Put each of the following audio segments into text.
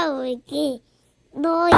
싸우기 노이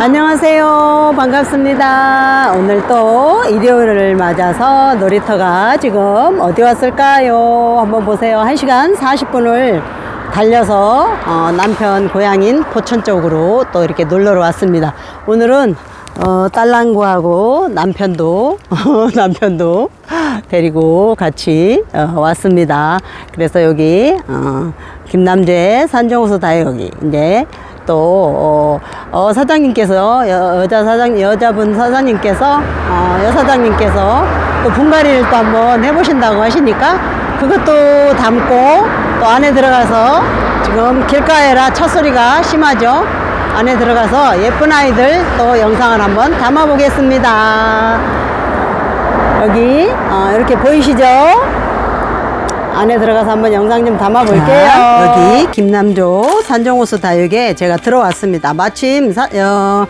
안녕하세요. 반갑습니다. 오늘 또 일요일을 맞아서 놀이터가 지금 어디 왔을까요? 한번 보세요. 1시간 40분을 달려서 어, 남편 고향인 포천 쪽으로 또 이렇게 놀러러 왔습니다. 오늘은 어, 딸랑구하고 남편도 남편도 데리고 같이 어, 왔습니다. 그래서 여기 어, 김남재 산정호수 다육이 이제 또 어, 어, 사장님께서 여, 여자 사장 여자분 사장님께서 어, 여사장님께서 또 분갈이를 또 한번 해보신다고 하시니까 그것도 담고 또 안에 들어가서 지금 길가에라 첫 소리가 심하죠. 안에 들어가서 예쁜 아이들 또 영상을 한번 담아 보겠습니다. 여기 어, 이렇게 보이시죠? 안에 들어가서 한번 영상 좀 담아 볼게요. 여기 김남조 산정호수 다육에 제가 들어왔습니다. 마침 사, 여,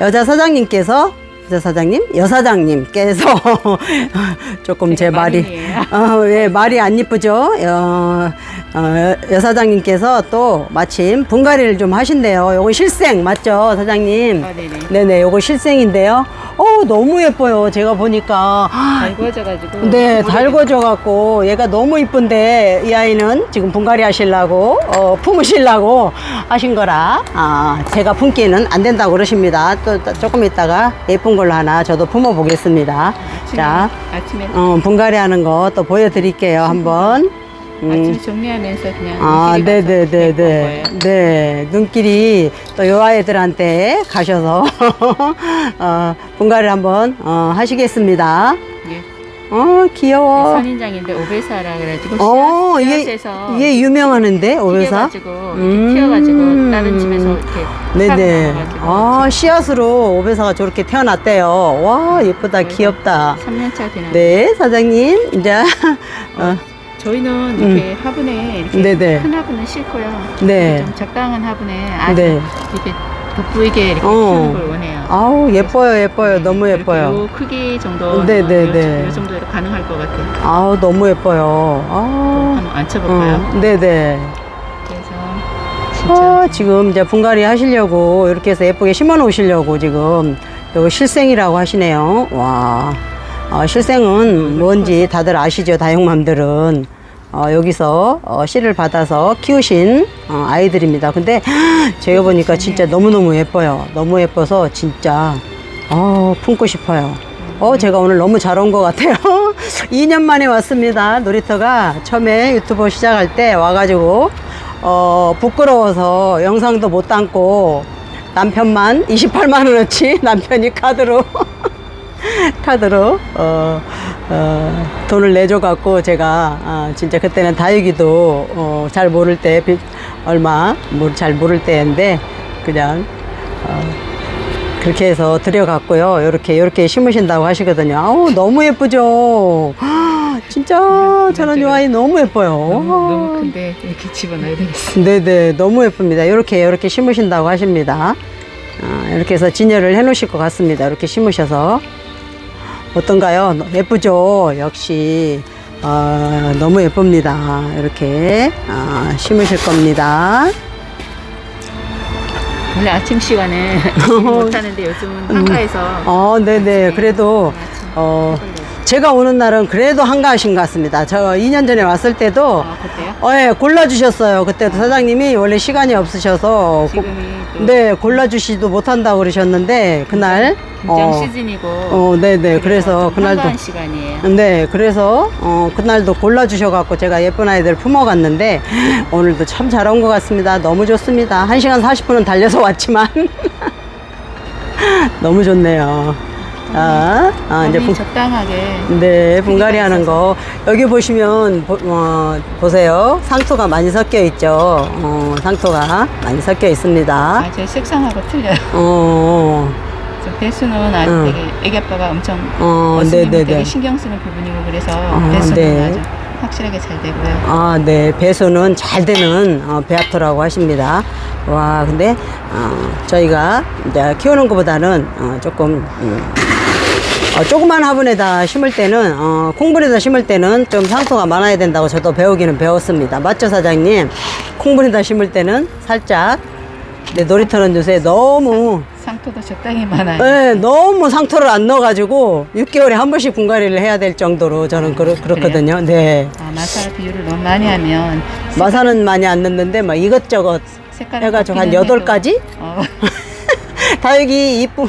여자 사장님께서 사장님, 여사장님께서 조금 제 말이. 어, 예, 말이 안 이쁘죠? 어, 어, 여사장님께서 또 마침 분갈이를 좀 하신대요. 요거 실생 맞죠, 사장님? 아, 네네. 네네, 요거 실생인데요. 어, 너무 예뻐요. 제가 보니까. 달궈져가지고. 네, 오래- 달궈져 갖고 얘가 너무 이쁜데 이 아이는 지금 분갈이 하시려고 어, 품으시려고 하신 거라 아, 제가 품기는 안 된다고 그러십니다. 또, 또 조금 있다가 예쁜 걸로 하나 저도 품어 보겠습니다. 자, 아침에 어, 분갈이 하는 거 또 보여드릴게요. 한번. 음. 아침에 정리하면서 그냥 아, 눈길이 가서 예쁜 네네 네네. 거예요. 네. 눈길이 또 요 아이들한테 가셔서, 어, 분갈이를 한번, 어, 하시겠습니다. 예. 어, 귀여워. 선인장인데 오베사라 그래가지고 어, 씨앗, 얘, 씨앗에서 얘 유명하는데, 오베사? 튀겨가지고 음. 이렇게 튀어가지고 다른 집에서 이렇게 네네. 아, 씨앗으로 오베사가 저렇게 태어났대요. 와, 예쁘다, 그래서 귀엽다. 3년차 되는 네, 사장님. 이제, 어, 저희는 이렇게 화분에 이렇게 네네. 큰 화분은 싫고요. 네. 좀 적당한 화분에 아주 네. 이렇게 돋보이게 이렇게 어. 키우는 걸 원해요. 아우, 예뻐요, 예뻐요. 너무 이렇게 예뻐요. 요 크기 정도 네네네. 요 정도로 가능할 것 같아요. 아우, 너무 예뻐요. 아우. 한번 앉혀볼까요? 어, 네네. 그래서 진짜 아, 지금 이제 분갈이 하시려고 이렇게 해서 예쁘게 심어 놓으시려고 지금 요거 실생이라고 하시네요. 와. 어, 실생은 뭔지 다들 아시죠? 다육맘들은. 어, 여기서 어, 씨를 받아서 키우신 어, 아이들입니다. 근데 제가 보니까 진짜 너무너무 예뻐요. 너무 예뻐서 진짜 어, 품고 싶어요. 어, 제가 오늘 너무 잘 온 것 같아요. 2년 만에 왔습니다. 놀이터가 처음에 유튜브 시작할 때 와가지고 어, 부끄러워서 영상도 못 담고 남편만 28만 원어치 남편이 카드로 카드로 어, 어, 돈을 내줘 갖고 제가 아, 진짜 그때는 다육이도 어, 잘 모를 때 비- 얼마 뭐, 잘 모를 때인데 그냥 어, 그렇게 해서 들여갔고요. 이렇게 이렇게 심으신다고 하시거든요. 아우 너무 예쁘죠. 진짜 저는 이 아이 너무 예뻐요. 너무, 너무 큰데 이렇게 집어넣어야 되겠어요. 네네 너무 예쁩니다 이렇게 이렇게 심으신다고 하십니다 아, 이렇게 해서 진열을 해 놓으실 것 같습니다 이렇게 심으셔서 어떤가요? 예쁘죠? 역시. 어, 너무 예쁩니다. 이렇게 아, 심으실 겁니다. 원래 아침 시간에 못 하는데 요즘은 한가해서 어 네네. 그래도 어. 제가 오는 날은 그래도 한가하신 것 같습니다 저 2년 전에 왔을 때도 아 그때요? 어, 예, 골라주셨어요 그때도 사장님이 원래 시간이 없으셔서 고- 지금이 또 네, 골라주시도 못한다고 그러셨는데, 그날. 김장 어, 시즌이고 어, 네네. 그래서 좀 그날도. 한가한 시간이에요. 네, 그래서, 어, 그날도 골라주셔갖고 제가 예쁜 아이들 품어갔는데, 오늘도 참 잘 온 것 같습니다. 너무 좋습니다. 1시간 40분은 달려서 왔지만, 너무 좋네요. 자, 아, 이제 분, 적당하게 네, 분갈이 하는 거. 여기 보시면, 보, 어, 보세요. 상토가 많이 섞여 있죠. 어, 상토가 많이 섞여 있습니다. 아, 제 색상하고 틀려요. 어, 저 배수는 아주 응. 되게 애기 아빠가 엄청 어, 네네네. 되게 신경 쓰는 부분이고 그래서 아, 배수는 네. 아주 확실하게 잘 되고요. 아, 네. 배수는 잘 되는 어, 배합토라고 하십니다. 와, 근데, 어, 저희가 이제 키우는 것보다는 어, 조금, 음, 어, 조그만 화분에다 심을 때는, 어, 콩분에다 심을 때는 좀 상토가 많아야 된다고 저도 배우기는 배웠습니다. 맞죠, 사장님? 콩분에다 심을 때는 살짝 네, 놀이터는 요새 너무 상토도 적당히 많아요. 네, 너무 상토를 안 넣어가지고 6개월에 한 번씩 분갈이를 해야 될 정도로 저는 그렇, 그렇거든요. 네. 아, 마살 비율을 너무 많이 하면 마사는 많이 안 넣는데 막 이것저것 해가지고 한 꺾이는 여덟 해도- 가지? 어, 다육이 이쁘,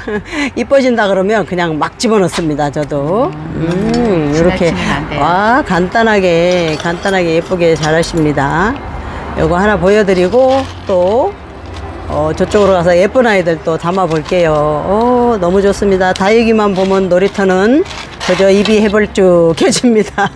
이뻐진다 그러면 그냥 막 집어넣습니다, 저도. 음, 이렇게. 지나치면 안 돼요. 와, 간단하게, 간단하게 예쁘게 잘 하십니다. 요거 하나 보여드리고, 또, 어, 저쪽으로 가서 예쁜 아이들 또 담아 볼게요. 어, 너무 좋습니다. 다육이만 보면 놀이터는 그저 입이 해벌쭉해집니다.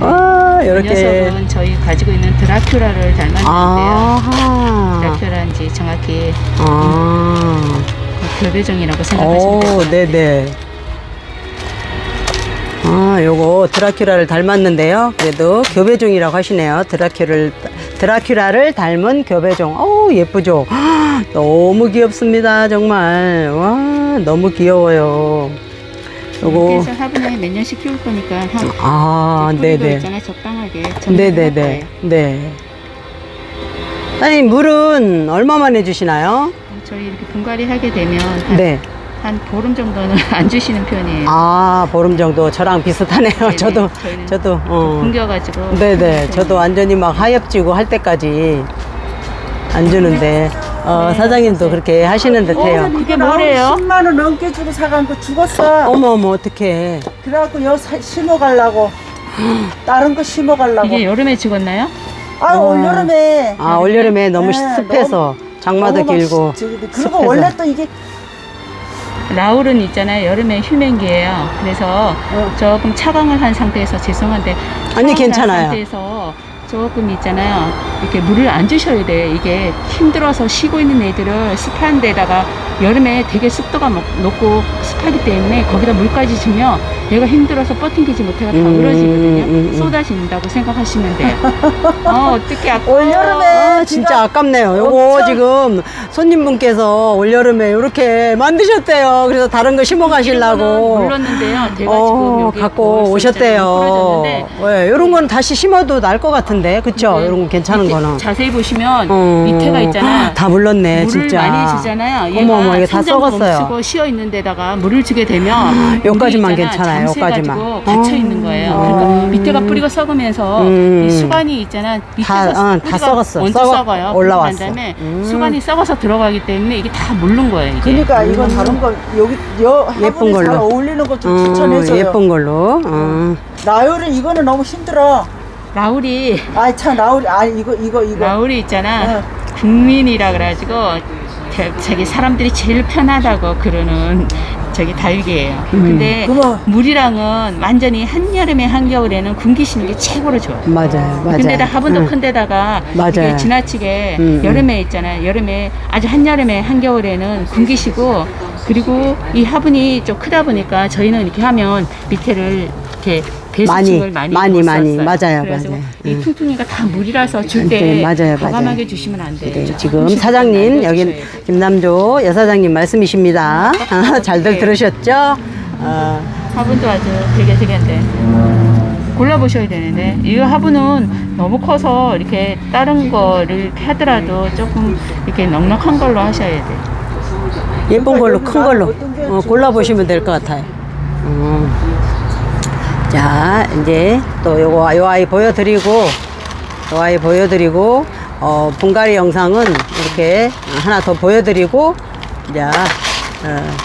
와, 이 이렇게. 녀석은 저희 가지고 있는 드라큘라를 닮았는데요. 아하. 드라큘라인지 정확히 아. 교배종이라고 생각하시면 될 오, 것 같아요. 네네. 아, 요거 드라큘라를 닮았는데요. 그래도 교배종이라고 하시네요. 드라큘라를, 드라큘라를 닮은 교배종. 어우, 예쁘죠? 헉, 너무 귀엽습니다. 정말. 와, 너무 귀여워요. 요거. 그래서 화분에 몇 년씩 키울 거니까 한 아, 뿌리도 네네. 있잖아요. 적당하게 네네네. 거예요. 네. 아니, 물은 얼마만 해주시나요? 저희 이렇게 분갈이 하게 되면 한, 네. 한 보름 정도는 안 주시는 편이에요. 아, 보름 정도 저랑 비슷하네요. 네네. 저도, 저희는 저도, 어. 굶겨가지고 네네. 저도 완전히 막 하엽지고 할 때까지 안 주는데, 어, 네, 사장님도 그렇게 하시는 듯 해요. 그게 뭐래요? 10만 원 넘게 주고 사간 거 죽었어. 어머, 어머, 어떡해. 그래갖고 여 사- 심어 가려고. 다른 거 심어 가려고. 이게 여름에 죽었나요? 아, 어. 올 여름에. 아, 올여름에 너무 네, 습해서, 장마도 너무 막 길고. 시- 저기, 습해서. 그리고 원래 또 이게 라울은 있잖아요. 여름에 휴men기예요. 그래서 어. 조금 차광을 한 상태에서 죄송한데 아니, 차광을 한 괜찮아요. 상태에서 조금 있잖아요. 이렇게 물을 안 주셔야 돼. 이게 힘들어서 쉬고 있는 애들을 습한 데다가 여름에 되게 습도가 먹- 높고 습하기 때문에 거기다 물까지 주면 얘가 힘들어서 버팅기지 못해가 다 음, 으러지거든요. 음, 음. 쏟아진다고 생각하시면 돼요. 어, 어떻게 아까 올 여름에 아, 진짜 아깝네요. 요거 엄청- 지금 손님분께서 올여름에 이렇게 만드셨대요. 그래서 다른 거 심어 가시려고. 물렀는데요. 제가 어, 지금 여기 갖고 벌써 오셨대요. 네, 이런 건 다시 심어도 날 것 같은데, 그쵸? 네. 이런 거 괜찮은 밑에 거는. 자세히 보시면 어. 밑에가 있잖아요. 다 물렀네, 물을 진짜. 많이 주잖아요. 얘가 어머, 어머, 이게 다 썩었어요. 멈추고 쉬어 있는 데다가 물을 주게 되면 여기까지만 물이 있잖아, 괜찮아요, 여기까지만. 갇혀 어. 있는 거예요. 어. 그러니까 밑에가 뿌리가 썩으면서 음. 이 수관이 있잖아. 밑에서 다, 어, 다 뿌리가 썩었어. 먼저 썩어- 썩어요. 올라왔어. 난 다음에 음. 수관이 썩어서 들어가기 때문에 이게 다 물른 거예요. 이게. 그러니까 이거 다른 거 여기 여 예쁜 화분에 잘 걸로. 어울리는 거좀 음, 추천해줘요. 예쁜 걸로. 어. 나율은 이거는 너무 힘들어. 라울이 아이 참 나율 아 이거 이거 이거. 라울이 있잖아. 어. 국민이라 그래가지고 대- 저기 사람들이 제일 편하다고 그러는 저기 다육이에요. 근데 그거. 물이랑은 완전히 한여름에 한겨울에는 굶기시는 게 최고로 좋아요. 맞아요, 맞아요. 근데다 화분도 응. 큰 데다가 맞아요. 이게 지나치게 음, 음. 여름에 있잖아요. 여름에 아주 한여름에 한겨울에는 굶기시고 그리고 이 화분이 좀 크다 보니까 저희는 이렇게 하면 밑에를 이렇게 배수층을 많이, 많이 많이, 못 많이. 맞아요, 그래서 맞아요. 이 음. 퉁퉁이가 다 물이라서 줄 네, 때 맞아요, 과감하게 맞아요. 주시면 안 돼요. 네, 조금씩 지금 사장님, 돼요. 김남조 여사장님 말씀이십니다. 아, 잘들 네. 들으셨죠? 어, 화분도 아주 되게 되게한데 골라보셔야 되는데 이 화분은 너무 커서 이렇게 다른 거를 하더라도 조금 이렇게 넉넉한 걸로 하셔야 돼요. 예쁜 걸로, 큰 걸로 어, 골라보시면 될 것 같아요. 음. 자, 이제 또 요거, 요 아이 보여드리고, 요 아이 보여드리고, 어, 분갈이 영상은 이렇게 하나 더 보여드리고, 자, 어,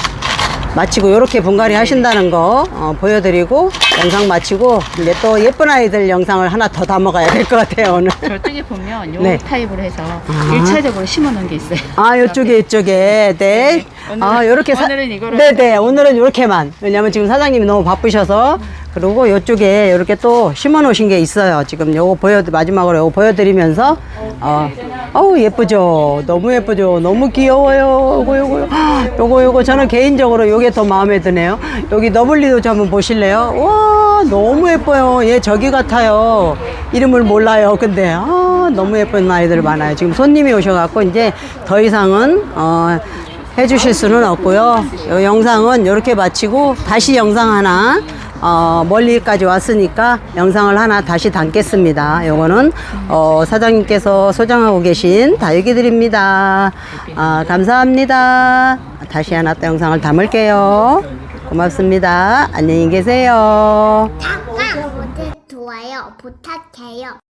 마치고 요렇게 분갈이 하신다는 거 어, 보여드리고 영상 마치고 이제 또 예쁜 아이들 영상을 하나 더 담아가야 될 것 같아요 오늘. 저쪽에 보면 요 네. 타입으로 해서 아. 일 1차적으로 심어 놓은 게 있어요. 아, 요쪽에, 이쪽에, 네. 오늘은- 아, 요렇게. 오늘은 이거로 네네, 오늘은 요렇게만. 왜냐면 지금 사장님이 너무 바쁘셔서. 그리고 요쪽에 이렇게 또 심어 놓으신 게 있어요. 지금 요거 보여, 마지막으로 요거 보여드리면서. 어, 어우, 예쁘죠? 너무 예쁘죠? 너무 귀여워요. 요거, 요거, 요거, 요거. 저는 개인적으로 요게 더 마음에 드네요. 여기 너블리도 좀 한번 보실래요? 와, 너무 예뻐요. 얘 저기 같아요. 이름을 몰라요. 근데, 아, 너무 예쁜 아이들 많아요. 지금 손님이 오셔갖고 이제 더 이상은, 어, 해주실 수는 없고요. 이 영상은 이렇게 마치고 다시 영상 하나 어, 멀리까지 왔으니까 영상을 하나 다시 담겠습니다. 요거는 어, 사장님께서 소장하고 계신 다육이들입니다. 아, 감사합니다. 다시 하나 또 영상을 담을게요. 고맙습니다. 안녕히 계세요. 좋아요 부탁해요.